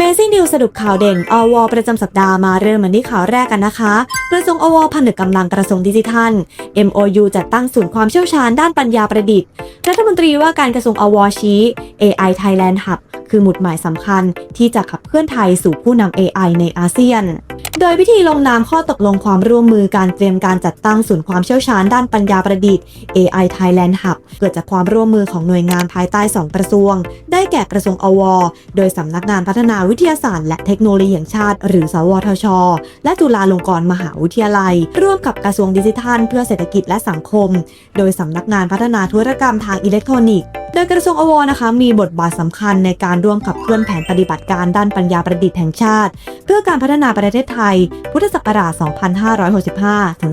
เมซิ่งดิวสรุปข่าวเด่นอวประจำสัปดาห์มาเริ่มกันที่ข่าวแรกกันนะคะกระทรวงอวผนึกกำลังกระทรวงดิจิทัล MOU จัดตั้งศูนย์ความเชี่ยวชาญด้านปัญญาประดิษฐ์ รัฐมนตรีว่าการกระทรวงอวชี้ AI Thailand Hub คือหมุดหมายสำคัญที่จะขับเคลื่อนไทยสู่ผู้นำ AI ในอาเซียน โดยพิธีลงนามข้อตกลงความร่วมมือการเตรียมการจัดตั้งศูนย์ความเชี่ยวชาญด้านปัญญาประดิษฐ์ AI Thailand Hub เกิดจากความร่วมมือของหน่วยงานภายใต้ 2 กระทรวง ได้แก่กระทรวงอว โดยสำนักงานพัฒนาวิทยาศาสตร์และเทคโนโลยีแห่งชาติ หรือ สวทช และจุฬาลงกรณ์มหาวิทยาลัย ร่วมกับกระทรวงดิจิทัล เพื่อเศรษฐกิจและสังคม โดยสำนักงานพัฒนาธุรกรรมทางอิเล็กทรอนิกส์ โดยกระทรวงอวนะคะมีบทบาทสำคัญในการร่วมขับเคลื่อนแผนปฏิบัติการด้านปัญญาประดิษฐ์แห่งชาติ เพื่อการพัฒนาประเทศไทย พุทธศักราช 2565 ถึง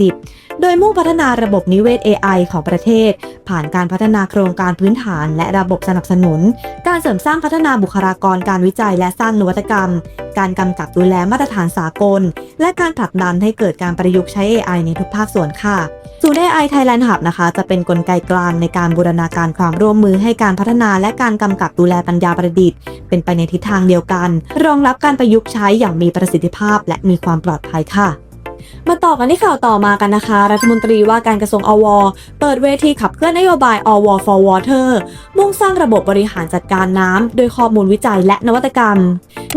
2570 โดยมุ่งพัฒนาระบบนิเวศ AI ของประเทศ ผ่านการพัฒนาโครงการพื้นฐานและระบบสนับสนุน การเสริมสร้างพัฒนาบุคลากรการวิจัยและสร้างนวัตกรรม การกำกับดูแลมาตรฐานสากล และการผลักดันให้เกิดการประยุกต์ใช้ AI ในทุกภาคส่วนค่ะศูนย์ AI Thailand Hub นะคะ จะเป็นนกลไกกลางในการบูรณาการความร่วมมือให้การพัฒนาและการกำกับดูแลปัญญาประดิษฐ์ เป็นไปในทิศทางเดียวกัน รองรับการประยุกต์ใช้อย่างมีประสิทธิภาพและมีความปลอดภัยค่ะ มาต่อกันที่ข่าวต่อมากันนะคะ รัฐมนตรีว่าการกระทรวงอว เปิดเวทีขับเคลื่อนนโยบายอว for water มุ่งสร้างระบบบริหารจัดการน้ำโดยข้อมูลวิจัยและนวัตกรรม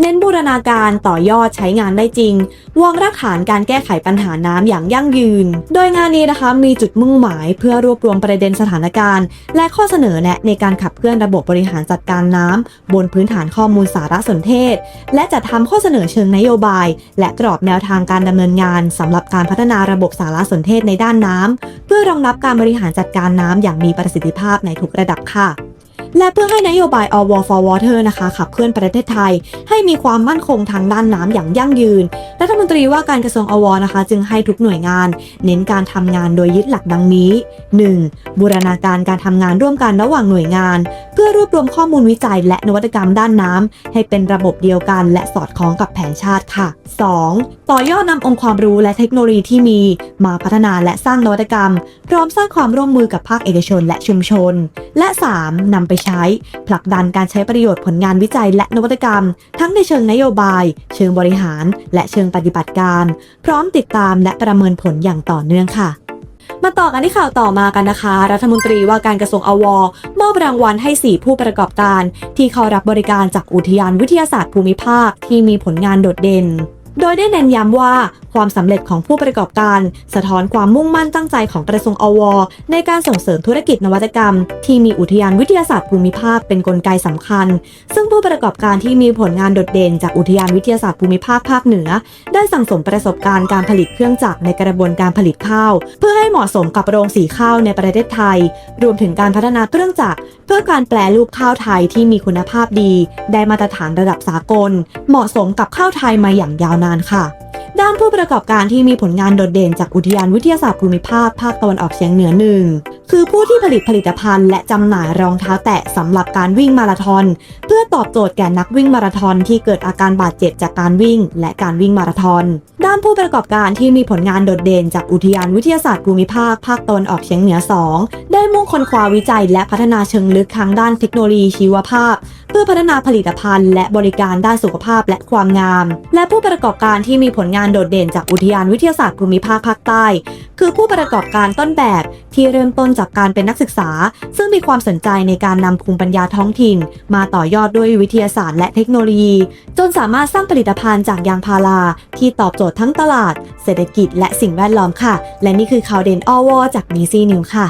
เน้นบูรณาการต่อยอดใช้งานได้จริง วางรากฐานการแก้ไขปัญหาน้ำอย่างยั่งยืน โดยงานนี้นะคะมีจุดมุ่งหมายเพื่อรวบรวมประเด็นสถานการณ์ และข้อเสนอแนะในการขับเคลื่อนระบบบริหารจัดการน้ำบนพื้นฐานข้อมูลสารสนเทศ และจัดทำข้อเสนอเชิงนโยบาย และกรอบแนวทางการดำเนินงานสำหรับการพัฒนาระบบสารสนเทศในด้านน้ำเพื่อรองรับการบริหารจัดการน้ำอย่างมีประสิทธิภาพในทุกระดับค่ะ และเพื่อให้นโยบาย All War for Water นะคะขับเคลื่อนประเทศไทย ให้มีความมั่นคงทางด้านน้ำอย่างยั่งยืน รัฐมนตรีว่าการกระทรวงอวนะคะ จึงให้ทุกหน่วยงาน เน้นการทำงานโดยยึดหลักดังนี้ 1. บูรณาการการทำงานร่วมกันระหว่างหน่วยงาน เพื่อรวบรวมข้อมูลวิจัย และนวัตกรรมด้านน้ำให้เป็นระบบเดียวกัน และสอดคล้องกับแผนชาติค่ะ 2. ต่อยอดนำองค์ความรู้และเทคโนโลยีที่มี มาพัฒนาและสร้างนวัตกรรม พร้อมสร้างความร่วมมือกับภาคเอกชนและชุมชน และ 3. นำไปใช้ ผลักดันการใช้ประโยชน์ผลงานวิจัยและนวัตกรรม ทั้งในเชิงนโยบาย เชิงบริหาร และเชิงปฏิบัติการ พร้อมติดตามและประเมินผลอย่างต่อเนื่องค่ะมาต่อกันที่ข่าวต่อมากันนะคะ รัฐมนตรีว่าการกระทรวงอวมอบรางวัลให้ 4 ผู้ประกอบการ ที่เข้ารับบริการจากอุทยานวิทยาศาสตร์ภูมิภาคที่มีผลงานโดดเด่น โดยได้เน้นย้ำว่า ความสำเร็จของผู้ประกอบการ สะท้อนความมุ่งมั่นตั้งใจของกระทรวงอว ในการส่งเสริมธุรกิจนวัตกรรม ที่มีอุทยานวิทยาศาสตร์ภูมิภาคเป็นกลไกสำคัญ ซึ่งผู้ประกอบการที่มีผลงานโดดเด่นจากอุทยานวิทยาศาสตร์ภูมิภาคภาคเหนือ ได้สั่งสมประสบการณ์การผลิตเครื่องจักรในกระบวนการผลิตข้าว เพื่อให้เหมาะสมกับโรงสีข้าวในประเทศไทย รวมถึงการพัฒนาเครื่องจักรเพื่อการแปลรูปข้าวไทยที่มีคุณภาพดี ได้มาตรฐานระดับสากล เหมาะสมกับข้าวไทยมาอย่างยาวนานค่ะ ด้านผู้ประกอบการที่มีผลงานโดดเด่นจากอุทยานวิทยาศาสตร์ภูมิภาคภาคตะวันออกเฉียงเหนือหนึ่งคือผู้ที่ผลิตผลิตภัณฑ์และจำหน่ายรองเท้าแตะสำหรับการวิ่งมาราธอน พื่อตอบโจทย์แก่นักวิ่งมาราธอนที่เกิดอาการบาดเจ็บจากการวิ่ง และการวิ่งมาราธอน ด้านผู้ประกอบการที่มีผลงานโดดเด่นจากอุทยานวิทยาศาสตร์ภูมิภาคภาคตะวันออกเฉียงเหนือ 2 ได้มุ่งค้นคว้าวิจัย และพัฒนาเชิงลึกทางด้านเทคโนโลยีชีวภาพ เพื่อพัฒนาผลิตภัณฑ์ และบริการด้านสุขภาพและความงาม และผู้ประกอบการที่มีผลงานโดดเด่นจากอุทยานวิทยาศาสตร์ภูมิภาคภาคใต้ คือผู้ประกอบการต้นแบบที่เริ่มต้นจากการเป็นนักศึกษา ซึ่งมีความสนใจในการนำภูมิปัญญาท้องถิ่น มาต่อยอดด้วยวิทยาศาสตร์และเทคโนโลยี จนสามารถสร้างผลิตภัณฑ์จากยางพารา ที่ตอบโจทย์ทั้งตลาด เศรษฐกิจ และสิ่งแวดล้อมค่ะ และนี่คือข่าวเด่นอวจาก b ีซีนิวค่ะ